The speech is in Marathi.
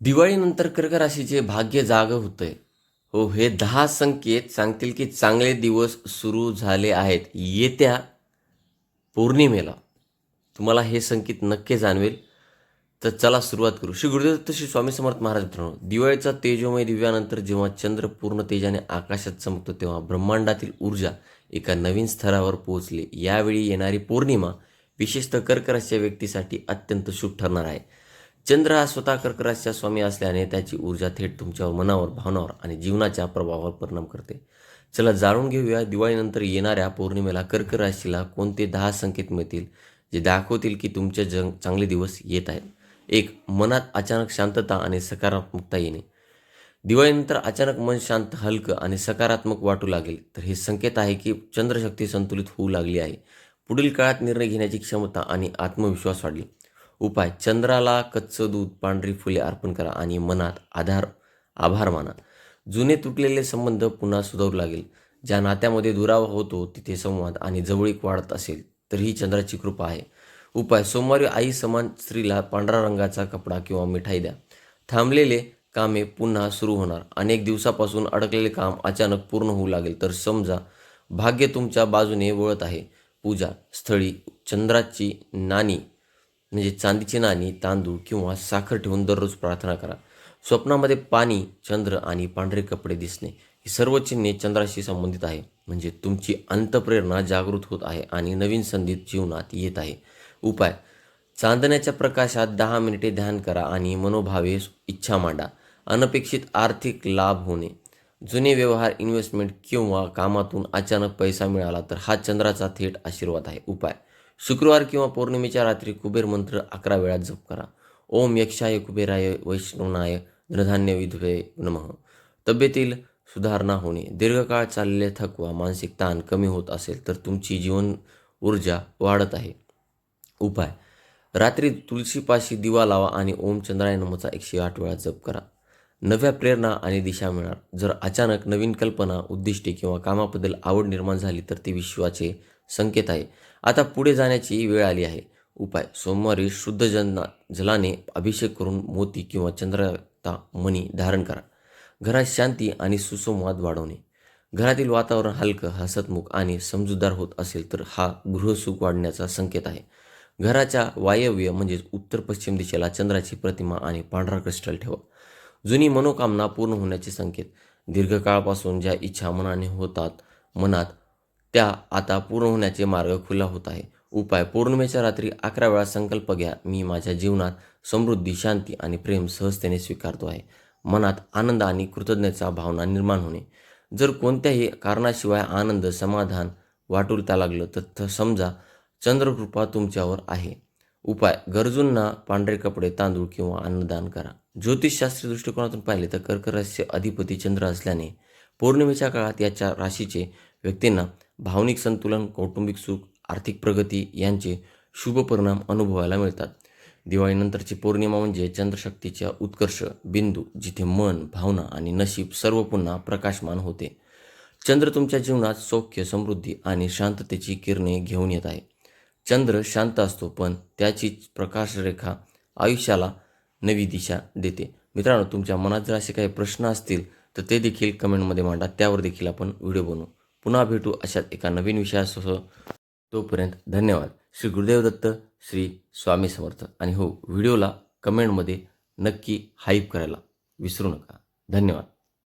दिवाळीनंतर कर्क राशीचे भाग्य जाग होतंय. हो हे दहा संकेत सांगतील की चांगले दिवस सुरू झाले आहेत. येत्या पौर्णिमेला. तुम्हाला हे संकेत नक्की जाणवेल. तर चला सुरुवात करू. श्री गुरुदेव श्री स्वामी समर्थ महाराज मित्रांनो दिवाळीचा तेजोमय दिव्यानंतर जेव्हा चंद्र पूर्ण तेजाने आकाशात चमकतो तेव्हा ब्रह्मांडातील ऊर्जा एका नवीन स्तरावर पोहोचली. यावेळी येणारी पौर्णिमा विशेषतः कर्क राशीच्या व्यक्तीसाठी अत्यंत शुभ ठरणार आहे. चंद्र हा स्वतः कर्कराशच्या स्वामी असल्याने त्याची ऊर्जा थेट तुमच्यावर मनावर भावनावर आणि जीवनाच्या प्रभावावर परिणाम करते. चला जाणून घेऊया दिवाळीनंतर येणाऱ्या पौर्णिमेला कर्क राशीला कोणते दहा संकेत मिळतील जे दाखवतील की तुमचे जंग चांगले दिवस येत आहेत. एक मनात अचानक शांतता आणि सकारात्मकता येणे. दिवाळीनंतर अचानक मन शांत हलकं आणि सकारात्मक वाटू लागेल. तर हे संकेत आहे की चंद्रशक्ती संतुलित होऊ लागली आहे. पुढील काळात निर्णय घेण्याची क्षमता आणि आत्मविश्वास वाढली. उपाय. चंद्राला कच्चं दूध पांढरी फुले अर्पण करा आणि मनात आधार आभार माना. जुने तुटलेले संबंध पुन्हा सुधारू लागेल. ज्या नात्यामध्ये दुरावा होतो तिथे संवाद आणि जवळीक वाढत असेल तर ही चंद्राची कृपा आहे. उपाय. सोमवारी आई समान स्त्रीला पांढरा रंगाचा कपडा किंवा मिठाई द्या. थांबलेले कामे पुन्हा सुरू होणार. अनेक दिवसापासून अडकलेले काम अचानक पूर्ण होऊ लागेल. तर समजा भाग्य तुमच्या बाजूने वळत आहे. पूजा. स्थळी चंद्राची नाणी म्हणजे चांदीची नाणी तांदूळ किंवा साखर ठेवून दररोज प्रार्थना करा. स्वप्नामध्ये पाणी चंद्र आणि पांढरे कपडे दिसणे ही सर्व चिन्हे चंद्राशी संबंधित आहे. म्हणजे तुमची अंतप्रेरणा जागृत होत आहे आणि नवीन संधी जीवनात येत आहे. उपाय चांदण्याच्या प्रकाशात दहा मिनिटे ध्यान करा आणि मनोभावे इच्छा मांडा. अनपेक्षित आर्थिक लाभ होणे. जुने व्यवहार इन्व्हेस्टमेंट किंवा कामातून अचानक पैसा मिळाला तर हा चंद्राचा थेट आशीर्वाद आहे. उपाय शुक्रवार किंवा पौर्णिमेच्या रात्री कुबेर मंत्र अकरा वेळा जप करा. ओम यक्षाय कुबेराय वैष्णवनाय धनधान्य विधवे नमः. तब्येतील सुधारणा होणे. दीर्घकाळ चाललेले थकवा मानसिक ताण कमी होत असेल तर तुमची जीवन ऊर्जा वाढत आहे. उपाय. रात्री तुळशीपाशी दिवा लावा आणि ओम चंद्राय नमचा एकशे आठ वेळा जप करा. नव्या प्रेरणा आणि दिशा मिळणार. जर अचानक नवीन कल्पना उद्दिष्टे किंवा कामाबद्दल आवड निर्माण झाली तर ते विश्वाचे संकेत आहे. आता पुढे जाण्याची वेळ आली आहे. उपाय. सोमवारी शुद्ध जना जलाने अभिषेक करून मोती किंवा चंद्रता मणी धारण करा. घरात शांती आणि सुसंवाद वाढवणे. घरातील वातावरण हलकं हसतमुख आणि समजूतदार होत असेल तर हा गृहसुख वाढण्याचा संकेत आहे. घराच्या वायव्य म्हणजेच उत्तर पश्चिम दिशेला चंद्राची प्रतिमा आणि पांढरा क्रिस्टल ठेवा. जुनी मनोकामना पूर्ण होण्याचे संकेत. दीर्घकाळापासून ज्या इच्छा मनाने होतात मनात त्या आता पूर्ण होण्याचे मार्ग खुला होत आहे. उपाय पौर्णिमेच्या रात्री अकरा वेळा संकल्प घ्या. मी माझ्या जीवनात समृद्धी शांती आणि प्रेम सहजतेने स्वीकारतो आहे. मनात आनंद आणि कृतज्ञतेचा भावना निर्माण होणे. जर कोणत्याही कारणाशिवाय आनंद समाधान वाटूलता लागलं तर समजा चंद्रकृपा तुमच्यावर आहे. उपाय गरजूंना पांढरे कपडे तांदूळ किंवा अन्नदान करा. ज्योतिषशास्त्रीय दृष्टिकोनातून पाहिले तर कर्करस्य अधिपती चंद्र असल्याने पौर्णिमेच्या काळात याच्या राशीचे व्यक्तींना भावनिक संतुलन कौटुंबिक सुख आर्थिक प्रगती यांचे शुभ परिणाम अनुभवायला मिळतात. दिवाळीनंतरची पौर्णिमा म्हणजे चंद्रशक्तीच्या उत्कर्ष बिंदू जिथे मन भावना आणि नशीब सर्व पुन्हा प्रकाशमान होते. चंद्र तुमच्या जीवनात सौख्य समृद्धी आणि शांततेची किरणे घेऊन येत आहे. चंद्र शांत असतो पण त्याची प्रकाशरेखा आयुष्याला नवी दिशा देते. मित्रांनो तुमच्या मनात जर असे काही प्रश्न असतील तर ते देखील कमेंटमध्ये मांडा. त्यावर देखील आपण व्हिडिओ बनवू. पुन्हा भेटू अशाच एका नवीन विषयासह. तोपर्यंत धन्यवाद. श्री गुरुदेव दत्त श्री स्वामी समर्थ. आणि हो व्हिडिओला कमेंटमध्ये नक्की हाईप करायला विसरू नका. धन्यवाद.